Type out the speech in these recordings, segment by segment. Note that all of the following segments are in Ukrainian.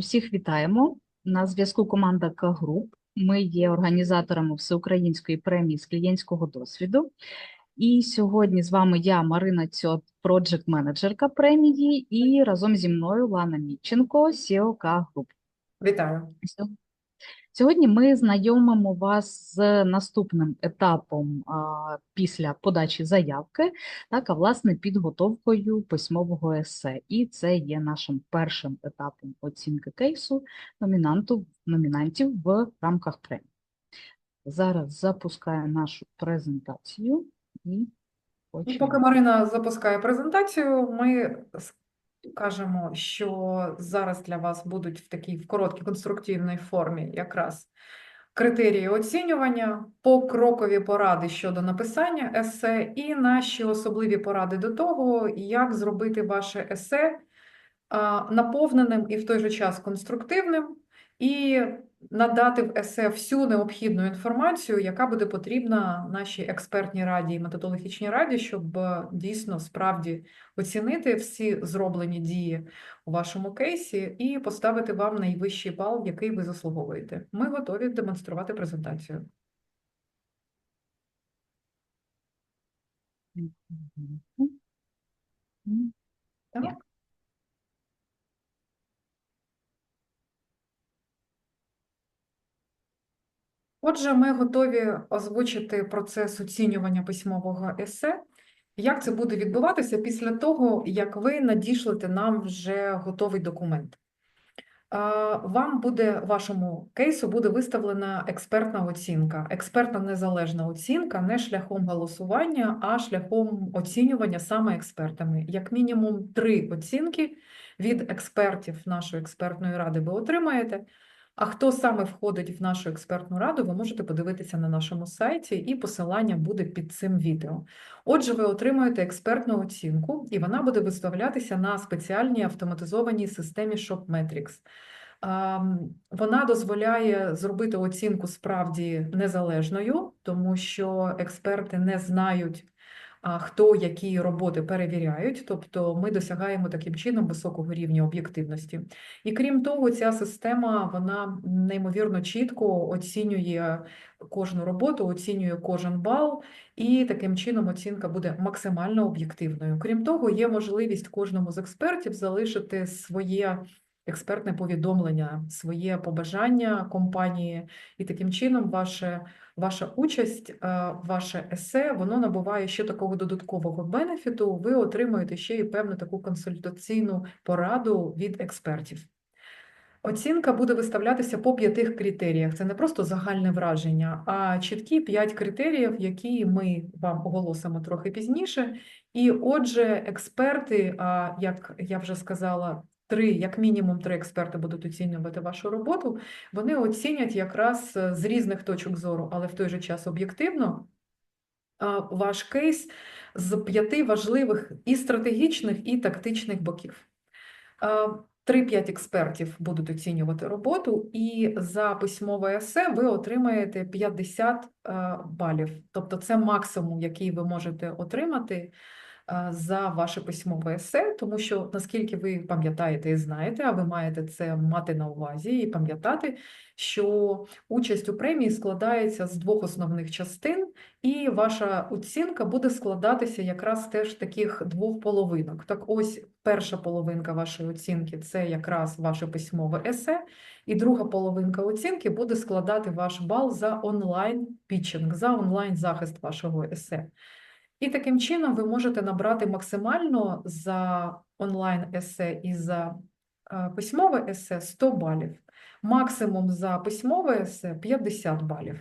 Усіх вітаємо. На зв'язку команда К-груп. Ми є організаторами Всеукраїнської премії з клієнтського досвіду. І сьогодні з вами я, Марина Цьот, проджект-менеджерка премії, і разом зі мною Лана Мітченко, CEO К-груп. Вітаю. Сьо- Сьогодні ми знайомимо вас з наступним етапом а, після подачі заявки, так, а власне підготовкою письмового есе. І це є нашим першим етапом оцінки кейсу номінанту, номінантів в рамках премії. Зараз запускаю нашу презентацію і І поки. Марина запускає презентацію, ми скажемо, що зараз для вас будуть в такій в короткій конструктивній формі якраз критерії оцінювання, покрокові поради щодо написання есе і наші особливі поради до того, як зробити ваше есе наповненим і в той же час конструктивним, і надати в есе всю необхідну інформацію, яка буде потрібна нашій експертній раді і методологічній раді, щоб е, дійсно справді оцінити всі зроблені дії у вашому кейсі і поставити вам найвищий бал, який ви заслуговуєте. Ми готові демонструвати презентацію. Так? Отже, ми готові озвучити процес оцінювання письмового есе. Як це буде відбуватися після того, як ви надішлете нам вже готовий документ? Вам буде, вашому кейсу буде виставлена експертна оцінка, експертна незалежна оцінка не шляхом голосування, а шляхом оцінювання саме експертами. Як мінімум три оцінки від експертів нашої експертної ради ви отримаєте. А хто саме входить в нашу експертну раду, ви можете подивитися на нашому сайті, і посилання буде під цим відео. Отже, ви отримуєте експертну оцінку, і вона буде виставлятися на спеціальній автоматизованій системі ShopMetrics. Вона дозволяє зробити оцінку справді незалежною, тому що експерти не знають, хто які роботи перевіряють, тобто ми досягаємо таким чином високого рівня об'єктивності. І крім того, ця система вона неймовірно чітко оцінює кожну роботу, оцінює кожен бал, і таким чином оцінка буде максимально об'єктивною. Крім того, є можливість кожному з експертів залишити своє експертне повідомлення, своє побажання компанії, і таким чином ваше, ваша участь, е, ваше есе, воно набуває ще такого додаткового бенефіту. Ви отримуєте ще і певну таку консультаційну пораду від експертів. Оцінка буде виставлятися по п'ятих критеріях. Це не просто загальне враження, а чіткі п'ять критеріїв, які ми вам оголосимо трохи пізніше. І отже, експерти, як я вже сказала, три, як мінімум три експерти будуть оцінювати вашу роботу. Вони оцінять якраз е, з різних точок зору, але в той же час об'єктивно ваш кейс з п'яти важливих і стратегічних, і тактичних боків. А, 3-5 експертів будуть оцінювати роботу, і за письмове есе ви отримаєте 50 е, балів. Тобто це максимум, який ви можете отримати е, за ваше письмове есе, тому що, наскільки ви пам'ятаєте і знаєте, а ви маєте це мати на увазі і пам'ятати, що участь у премії складається з двох основних частин, і ваша оцінка буде складатися якраз теж таких двох половинок. Так ось перша половинка вашої оцінки це якраз ваше письмове есе, і друга половинка оцінки буде складати ваш бал за онлайн пітчинг, за онлайн захист вашого есе. І таким чином ви можете набрати максимально за онлайн есе і за е, письмове есе 100 балів, максимум за письмове есе 50 балів.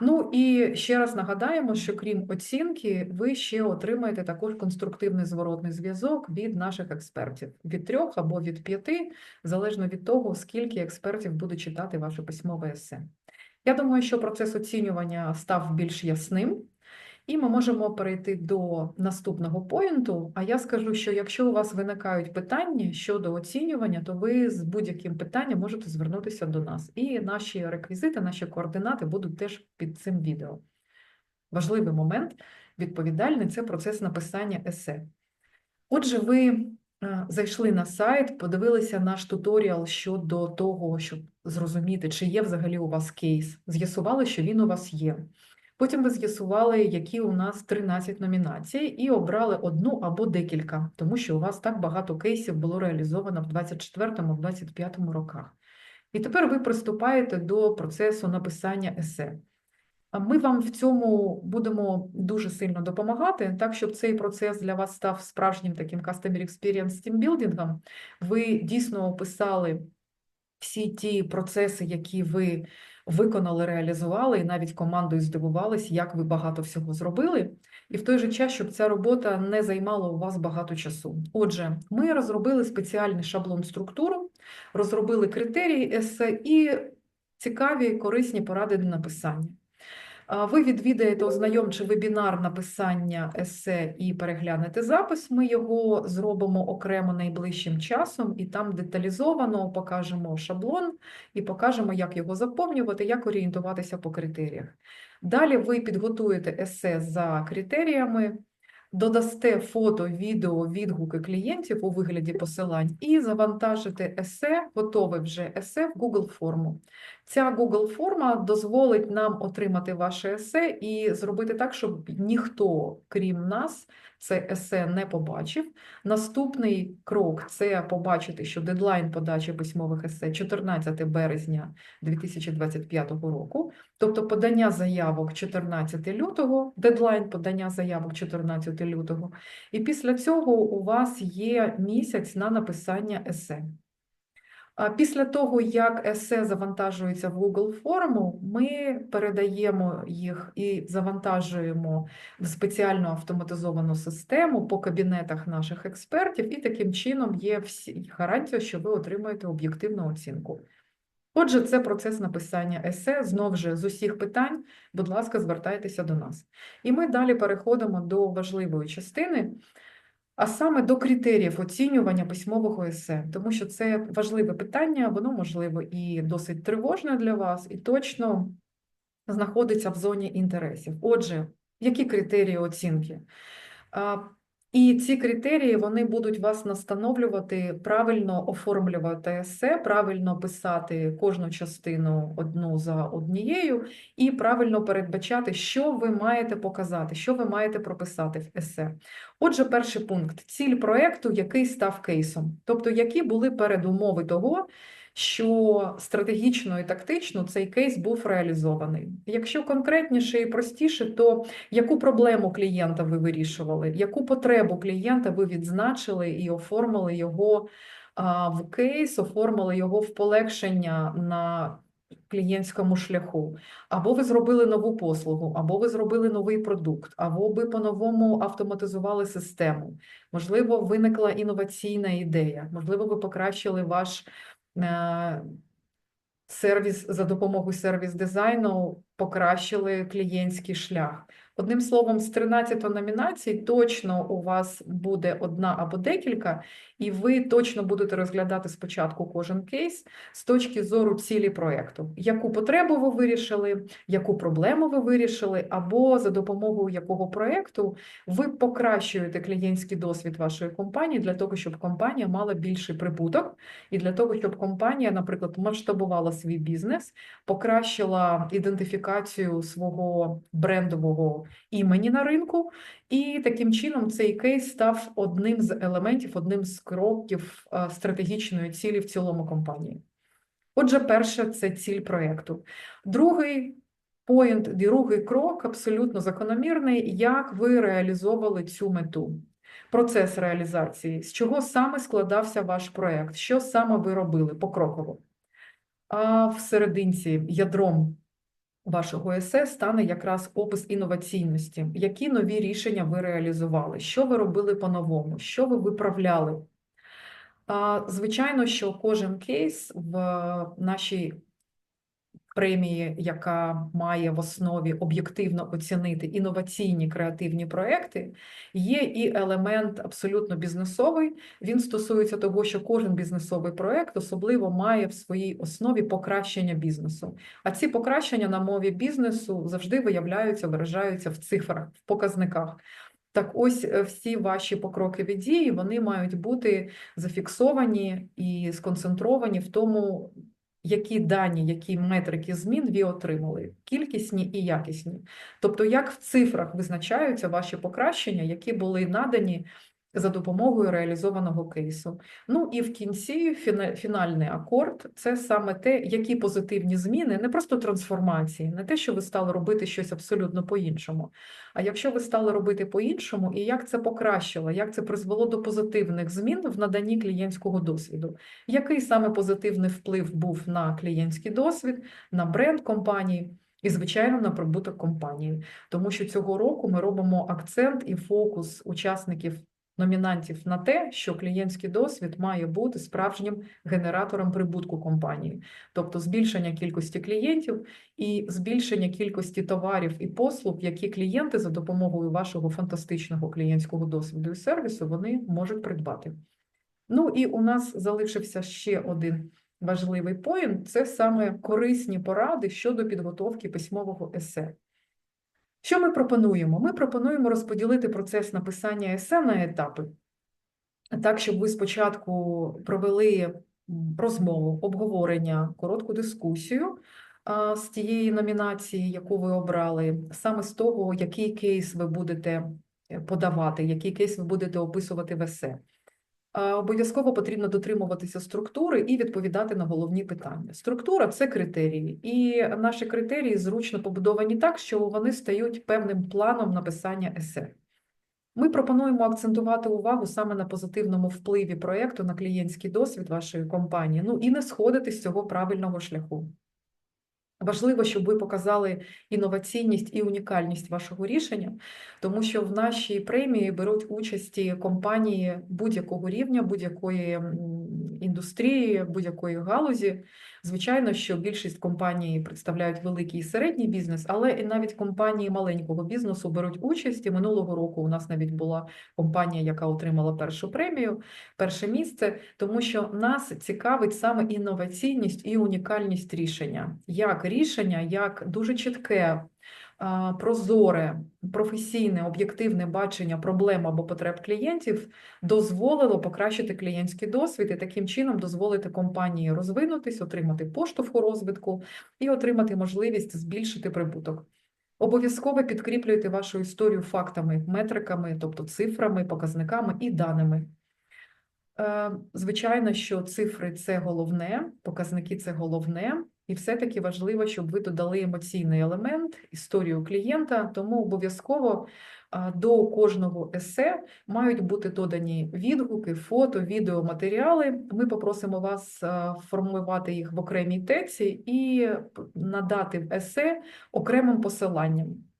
Ну і ще раз нагадаємо, що крім оцінки, ви ще отримаєте також конструктивний зворотний зв'язок від наших експертів від трьох або від п'яти, залежно від того, скільки експертів буде читати ваше письмове есе. Я думаю, що процес оцінювання став більш ясним. І ми можемо перейти до наступного поінту. А я скажу, що якщо у вас виникають питання щодо оцінювання, то ви з будь-яким питанням можете звернутися до нас. І наші реквізити, наші координати будуть теж під цим відео. Важливий момент відповідальний це процес написання есе. Отже, ви е, зайшли на сайт, подивилися наш туторіал щодо того, щоб зрозуміти, чи є взагалі у вас кейс. З'ясували, що він у вас є. Потім ви з'ясували, які у нас 13 номінацій, і обрали одну або декілька, тому що у вас так багато кейсів було реалізовано в 24-25 роках. І тепер ви приступаєте до процесу написання есе. Ми вам в цьому будемо дуже сильно допомагати, так щоб цей процес для вас став справжнім таким Customer Experience тімбілдингом. Ви дійсно описали всі ті процеси, які ви виконали, реалізували, і навіть командою здивувались, як ви багато всього зробили. І в той же час, щоб ця робота не займала у вас багато часу. Отже, ми розробили спеціальний шаблон структуру, розробили критерії есе і цікаві корисні поради для написання. Ви відвідаєте ознайомчий вебінар написання есе і переглянете запис. Ми його зробимо окремо найближчим часом, і там деталізовано покажемо шаблон і покажемо, як його заповнювати, як орієнтуватися по критеріях. Далі ви підготуєте есе за критеріями, додасте фото, відео, відгуки клієнтів у вигляді посилань і завантажите есе, готове вже есе в Google форму. Ця Google форма дозволить нам отримати ваше есе і зробити так, щоб ніхто, крім нас, це есе не побачив. Наступний крок це побачити, що дедлайн подачі письмових есе 14 березня 2025 року, тобто подання заявок 14 лютого, дедлайн подання заявок 14 лютого. І після цього у вас є місяць на написання есе. Після того, як есе завантажується в Google форму, ми передаємо їх і завантажуємо в спеціальну автоматизовану систему по кабінетах наших експертів, і таким чином є всі гарантія, що ви отримаєте об'єктивну оцінку. Отже, це процес написання есе. Знов же з усіх питань, будь ласка, звертайтеся до нас. І ми далі переходимо до важливої частини а саме до критеріїв оцінювання письмового есе, тому що це важливе питання, воно можливо і досить тривожне для вас, і точно знаходиться в зоні інтересів. Отже, які критерії оцінки? І ці критерії вони будуть вас настановлювати правильно оформлювати есе, правильно писати кожну частину одну за однією, і правильно передбачати, що ви маєте показати, що ви маєте прописати в есе. Отже, перший пункт ціль проєкту, який став кейсом, тобто які були передумови того, що стратегічно і тактично цей кейс був реалізований. Якщо конкретніше і простіше, то яку проблему клієнта ви вирішували, яку потребу клієнта ви відзначили і оформили його в кейс, оформили його в полегшення на клієнтському шляху, або ви зробили нову послугу, або ви зробили новий продукт, або ви по-новому автоматизували систему. Можливо, виникла інноваційна ідея, можливо, ви покращили ваш сервіс за допомогою сервіс дизайну, покращили клієнтський шлях. Одним словом, з 13 номінацій точно у вас буде одна або декілька, і ви точно будете розглядати спочатку кожен кейс з точки зору цілі проєкту. Яку потребу ви вирішили, яку проблему ви вирішили, або за допомогою якого проєкту ви покращуєте клієнтський досвід вашої компанії для того, щоб компанія мала більший прибуток, і для того, щоб компанія, наприклад, масштабувала свій бізнес, покращила ідентифікацію свого брендового імені на ринку, і таким чином цей кейс став одним з елементів, одним з кроків стратегічної цілі в цілому компанії. Отже, перше це ціль проєкту. Другий поінт, другий крок абсолютно закономірний, як ви реалізовували цю мету. Процес реалізації, з чого саме складався ваш проєкт, що саме ви робили покроково. А в серединці ядром вашого есе стане якраз опис інноваційності, які нові рішення ви реалізували, що ви робили по-новому, що ви виправляли. Звичайно, що кожен кейс в нашій премії, яка має в основі об'єктивно оцінити інноваційні креативні проекти, є і елемент абсолютно бізнесовий. Він стосується того, що кожен бізнесовий проект особливо має в своїй основі покращення бізнесу. А ці покращення на мові бізнесу завжди виявляються, виражаються в цифрах, в показниках. Так ось е, всі ваші покрокові дії вони мають бути зафіксовані і сконцентровані в тому, які дані, які метрики змін ви отримали, кількісні і якісні. Тобто, як в цифрах визначаються ваші покращення, які були надані за допомогою реалізованого кейсу. Ну і в кінці фінальний акорд це саме те, які позитивні зміни, не просто трансформації, не те, що ви стали робити щось абсолютно по-іншому. А якщо ви стали робити по-іншому, і як це покращило, як це призвело до позитивних змін в наданні клієнтського досвіду? Який саме позитивний вплив був на клієнтський досвід, на бренд компанії? І, звичайно, на прибуток компанії, тому що цього року ми робимо акцент і фокус учасників номінантів на те, що клієнтський досвід має бути справжнім генератором прибутку компанії, тобто збільшення кількості клієнтів і збільшення кількості товарів і послуг, які клієнти за допомогою вашого фантастичного клієнтського досвіду і сервісу вони можуть придбати. Ну і у нас залишився ще один важливий поінт це саме корисні поради щодо підготовки письмового есе. Що ми пропонуємо? Ми пропонуємо розподілити процес написання есе на етапи, так, щоб ви спочатку провели розмову, обговорення, коротку дискусію з тієї номінації, яку ви обрали, саме з того, який кейс ви будете е, подавати, який кейс ви будете описувати в есе. А, Обов'язково потрібно дотримуватися структури і відповідати на головні питання. Структура це критерії, і наші критерії зручно побудовані так, що вони стають певним планом написання есе. Ми пропонуємо акцентувати увагу саме на позитивному впливі проєкту на клієнтський досвід вашої компанії, ну і не сходити з цього правильного шляху. Важливо, щоб ви показали інноваційність і унікальність вашого рішення, тому що в нашій премії беруть участі компанії будь-якого рівня, будь-якої індустрії, будь-якої галузі. Звичайно, що більшість компаній представляють великий і середній бізнес, але і навіть компанії маленького бізнесу беруть участь. І минулого року у нас навіть була компанія, яка отримала першу премію, перше місце, тому що нас цікавить саме інноваційність і унікальність рішення. Як рішення, як дуже чітке, прозоре, професійне, об'єктивне бачення проблем або потреб клієнтів дозволило покращити клієнтський досвід і таким чином дозволити компанії розвинутись, отримати поштовх у розвитку і отримати можливість збільшити прибуток. Обов'язково підкріплюйте вашу історію фактами, метриками, тобто цифрами, показниками і даними. Е, Звичайно, що цифри це головне, показники це головне, і все-таки важливо, щоб ви додали емоційний елемент, історію клієнта, тому обов'язково до кожного есе мають бути додані відгуки, фото, відео, матеріали. Ми попросимо вас формулювати їх в окремій теці і надати в есе окремим посиланням.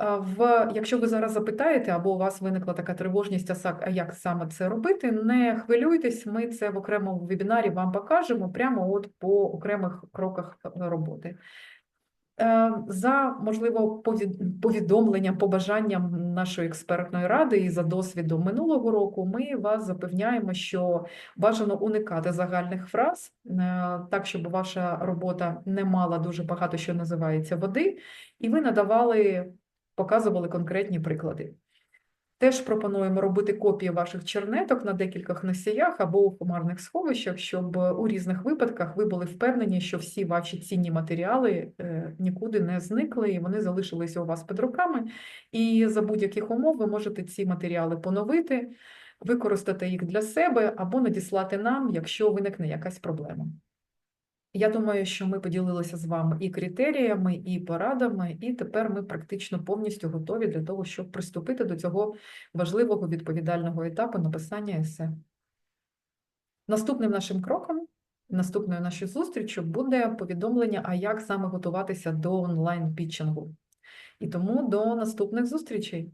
В, якщо ви зараз запитаєте, або у вас виникла така тривожність, а як саме це робити, не хвилюйтесь, ми це в окремому вебінарі вам покажемо прямо от по окремих кроках роботи. Е, За, можливо, повідомленням, побажанням нашої експертної ради і за досвідом минулого року, ми вас запевняємо, що бажано уникати загальних фраз, е, так, щоб ваша робота не мала дуже багато, що називається води, і ви надавали показували конкретні приклади. Теж пропонуємо робити копії ваших чернеток на декількох носіях або у хмарних сховищах, щоб у різних випадках ви були впевнені, що всі ваші цінні матеріали е, нікуди не зникли, і вони залишилися у вас під руками. І за будь-яких умов ви можете ці матеріали поновити, використати їх для себе або надіслати нам, якщо виникне якась проблема. Я думаю, що ми поділилися з вами і критеріями, і порадами, і тепер ми практично повністю готові для того, щоб приступити до цього важливого відповідального етапу написання есе. Наступним нашим кроком, наступною нашою зустрічю буде повідомлення, а як саме готуватися до онлайн-пітчингу. І тому до наступних зустрічей.